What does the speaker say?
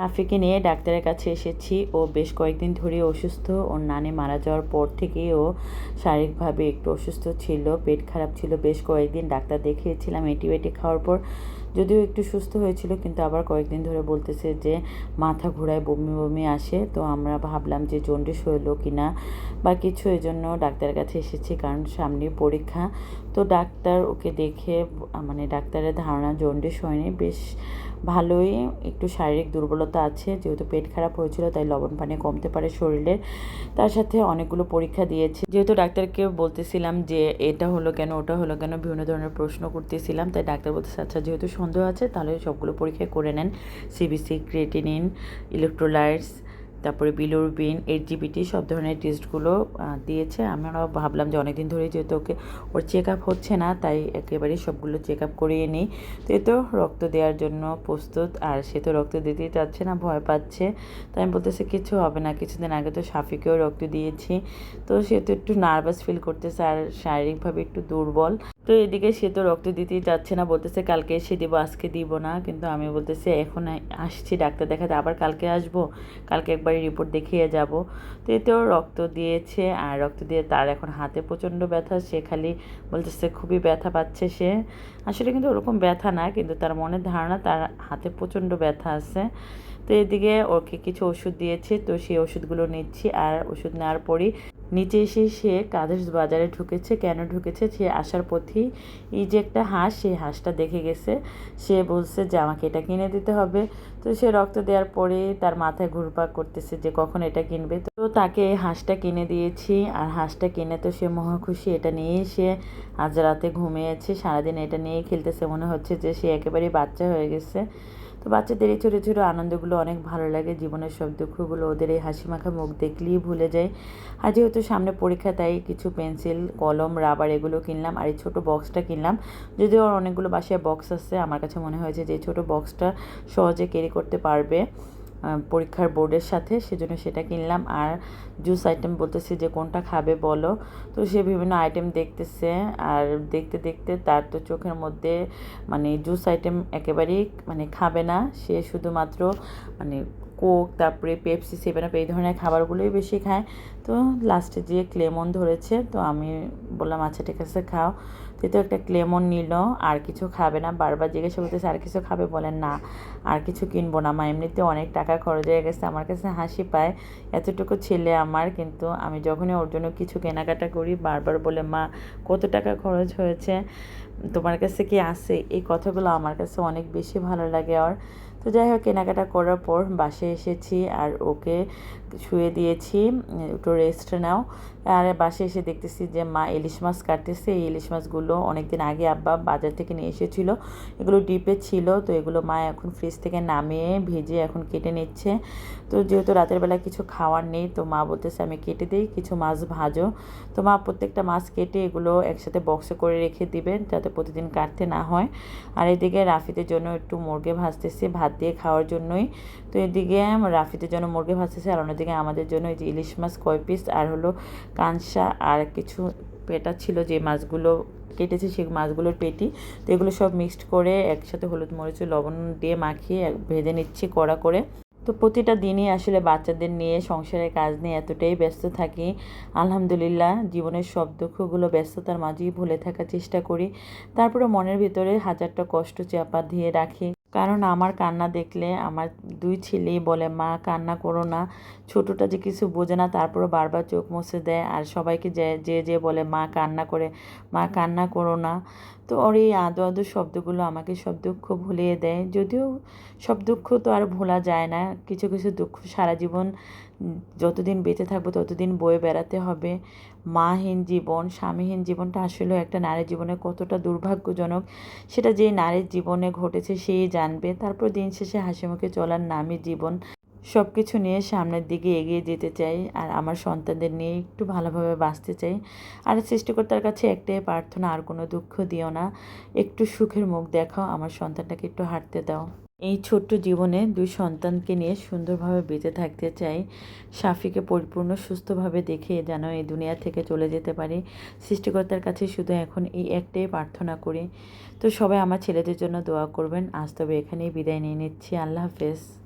রাফিকে নিয়ে ডাক্তারের কাছে এসেছি ও বেশ কয়েকদিন ধরে অসুস্থ। ওর নানে মারা যাওয়ার পর থেকেই ও শারীরিকভাবে একটু অসুস্থ ছিল, পেট খারাপ ছিল। বেশ কয়েকদিন ডাক্তার দেখিয়েছিলাম অ্যান্টিবায়োটিক খাওয়ার পর। যদিও একটু সুস্থ হয়েছিল, কিন্তু আবার কয়েকদিন ধরে বলতেছে যে মাথা ঘোরায় বমি বমি আসে। তো আমরা ভাবলাম যে জন্ডিস হইল কি না বা কিছু এই জন্য ডাক্তারের কাছে এসেছি কারণ সামনে পরীক্ষা। তো ডাক্তার ওকে দেখে মানে ডাক্তারের ধারণা জন্ডিস হয়নি। বেশ ভালোই, একটু শারীরিক দুর্বলতা আছে, যেহেতু পেট খারাপ হয়েছিল, তাই লবণ পানি কমতে পারে শরীরের। তার সাথে অনেকগুলো পরীক্ষা দিয়েছে। যেহেতু ডাক্তারকে বলতেছিলাম যে এটা হলো কেন, ওটা হলো কেন, বিভিন্ন ধরনের প্রশ্ন করতেছিলাম, তাই ডাক্তার বলতেছে আচ্ছা যেহেতু সন্দেহ আছে, তাহলে সবগুলো পরীক্ষা করে নেন। সিবিসি ক্রিয়েটিনিন ইলেকট্রোলাইটস তারপরে বিলোরবিন এইট জিবিটি সব ধরনের টেস্টগুলো দিয়েছে। আমরা ভাবলাম যে অনেকদিন ধরেই যেহেতু ওকে, ওর চেক আপ হচ্ছে না, তাই একেবারে সবগুলো চেক আপ করিয়ে নিই। তো এ তো রক্ত দেওয়ার জন্য প্রস্তুত, আর সে তো রক্ত দিতেই চাচ্ছে না, ভয় পাচ্ছে। তাই আমি বলতেছি, কিছু হবে না, কিছুদিন আগে তো সাফিকেও রক্ত দিয়েছি। তো সে তো একটু নার্ভাস ফিল করতেছে, আর শারীরিকভাবে একটু দুর্বল। তো এদিকে সে তো রক্ত দিতেই যাচ্ছে না, বলতেছে কালকে এসে দিব, আজকে দিব না। কিন্তু আমি বলতেছি, এখন আসছি ডাক্তার দেখাতে, আবার কালকে আসব, কালকে একবারই রিপোর্ট দেখিয়ে যাব। তো এতেও রক্ত দিয়েছে, আর রক্ত দিয়ে তার এখন হাতে প্রচণ্ড ব্যথা, সে খালি বলতেছে খুবই ব্যথা পাচ্ছে সে। আসলে কিন্তু ওরকম ব্যথা না, কিন্তু তার মনের ধারণা, তার হাতে প্রচণ্ড ব্যথা আছে। তো এদিকে ওকে কিছু ওষুধ দিয়েছে, তো সেই ওষুধগুলো নিচ্ছি, আর ওষুধ নেওয়ার পরই নিচে এসে সে কাদের বাজারে ঢুকেছে। কেন ঢুকেছে? সে আসার পথেই এই যে একটা হাঁস, সেই হাঁসটা দেখে গেছে। সে বলছে যে, আমাকে এটা কিনে দিতে হবে। তো সে রক্ত দেওয়ার পরে তার মাথায় ঘুরপাক করতেছে যে, কখন এটা কিনবে? তো তাকে হাঁসটা কিনে দিয়েছি। আর হাঁসটা কিনে তো সে মহা খুশি। এটা নিয়েই সে আজ রাতে ঘুমিয়েছে। সারাদিন এটা নিয়েই খেলতেছে। মনে হচ্ছে যে, সে একেবারেই বাচ্চা হয়ে গেছে। তো বাচ্চাদের এই ছোটো ছোটো আনন্দগুলো অনেক ভালো লাগে। জীবনের সব দুঃখগুলো ওদের এই হাসি মাখা মুখ দেখলেই ভুলে যায়। আর যেহেতু সামনে পরীক্ষা, তাই কিছু পেন্সিল, কলম, রাবার এগুলো কিনলাম আর এই ছোটো বক্সটা কিনলাম। যদিও অনেকগুলো বাসায় বক্স আছে, আমার কাছে মনে হয়েছে যে ছোটো বক্সটা সহজে ক্যারি করতে পারবে। পরীক্ষার বোর্ডের সাথে, সেজন্য সেটা কিনলাম। আর জুস আইটেম বলতেছে যে, কোনটা খাবে বলো? তো সে বিভিন্ন আইটেম দেখতেছে। আর দেখতে দেখতে তার তো চোখের মধ্যে মানে জুস আইটেম একেবারেই মানে খাবে না। সে শুধুমাত্র মানে কোক, তারপরে পেপসি, সেভেন আপ, এই ধরনের খাবারগুলোই বেশি খায়। তো লাস্টে যে ক্লেমন ধরেছে, তো আমি বললাম আচ্ছা ঠিক আছে, খাও। তো একটা ক্লেমন নিল, আর কিছু খাবে না। বারবার জিজ্ঞাসা করতেছে, আর কিছু খাবে? বলেন না, আর কিছু কিনবো না। মা এমনিতে অনেক টাকা খরচ হয়ে গেছে, আমার কাছে হাসি পায়। এতটুকু ছেলে আমার, কিন্তু আমি যখনই ওর জন্য কিছু কেনাকাটা করি, বারবার বলে, মা, কত টাকা খরচ হয়েছে? তোমার কাছে কি আছে? এই কথাগুলো আমার কাছে অনেক বেশি ভালো লাগে আর। তো যাই হোক, কেনাকাটা করার পর বাসে এসেছি আর ওকে শুয়ে দিয়েছি। একটু রেস্ট নাও। আর বাসে এসে দেখতেছি যে মা ইলিশ মাছ কাটতেছে। এই ইলিশ মাছগুলো অনেকদিন আগে আব্বা বাজার থেকে নিয়ে এসেছিল। এগুলো ডিপে ছিল, তো এগুলো মা এখন ফ্রিজ থেকে নামিয়ে ভেজে এখন কেটে নিচ্ছে। তো যেহেতু রাতের বেলা কিছু খাওয়ার নেই, তো মা বলতেছে আমি কেটে দিই, কিছু মাছ ভাজো। তো মা প্রত্যেকটা মাছ কেটে এগুলো একসাথে বক্সে করে রেখে দিবেন যাতে প্রতিদিন কাটতে না হয়। আর এদিকে রাফিদের জন্য একটু মুরগে ভাজতেছি ভাত দিয়ে খাওয়ার জন্যই। তো এদিকে রাফিদের জন্য মুরগে ভাজতেছে, আর অন্যদিকে আমাদের জন্য এই যে ইলিশ মাছ কয় পিস আর হলো কাঁসা আর কিছু পেটা ছিল যে মাছগুলো কেটেছে, সেই মাছগুলোর পেটি। তো এগুলো সব মিক্সড করে একসাথে হলুদ মরিচ, লবণ দিয়ে মাখিয়ে ভেজে নিচ্ছি কড়া করে। তো প্রতিটা দিনই আসলে বাচ্চাদের নিয়ে, সংসারের কাজ নিয়ে এতটাই ব্যস্ত থাকি। আলহামদুলিল্লাহ, জীবনের সব দুঃখগুলো ব্যস্ততার মাঝেই ভুলে থাকার চেষ্টা করি। তারপরে মনের ভিতরে হাজারটা কষ্ট চাপা দিয়ে রাখি। কারণ আমার কান্না দেখলে আমার দুই ছেলেই বলে, মা, কান্না করো না। ছোটোটা যে কিছু বোঝে না তারপরে বারবার চোখ মুছে দেয় আর সবাইকে যে যে যে বলে, মা, কান্না করে, মা, কান্না করো না। তো ওর এই আদো আদো শব্দগুলো আমাকে সব দুঃখ ভুলিয়ে দেয়। যদিও সব দুঃখ তো আর ভোলা যায় না। কিছু কিছু দুঃখ সারা জীবন যতদিন বেঁচে থাকব, ততদিন বয়ে বেড়াতে হবে। মাহীন জীবন, স্বামীহীন জীবনটা আসলে একটা নারীর জীবনে কতটা দুর্ভাগ্যজনক, সেটা যে নারীর জীবনে ঘটেছে সেই জানবে। তারপর দিন শেষে হাসি মুখে চলার নামই জীবন। সব কিছু নিয়ে সামনের দিকে এগিয়ে যেতে চাই আর আমার সন্তানদের নিয়ে একটু ভালোভাবে বাঁচতে চাই। আর সৃষ্টিকর্তার কাছে একটাই প্রার্থনা, আর কোনো দুঃখ দিও না। একটু সুখের মুখ দেখাও, আমার সন্তানটাকে একটু হাঁটতে দাও। এই ছোট্ট জীবনে দুই সন্তানকে নিয়ে সুন্দরভাবে বেঁচে থাকতে চাই। সাফিকে পরিপূর্ণ, সুস্থভাবে দেখে যেন এই দুনিয়া থেকে চলে যেতে পারি। সৃষ্টিকর্তার কাছে শুধু এখন এই একটাই প্রার্থনা করি। তো সবাই আমার ছেলেদের জন্য দোয়া করবেন। আজ তবে এখানেই বিদায় নিয়ে নিচ্ছি। আল্লাহ হাফেজ।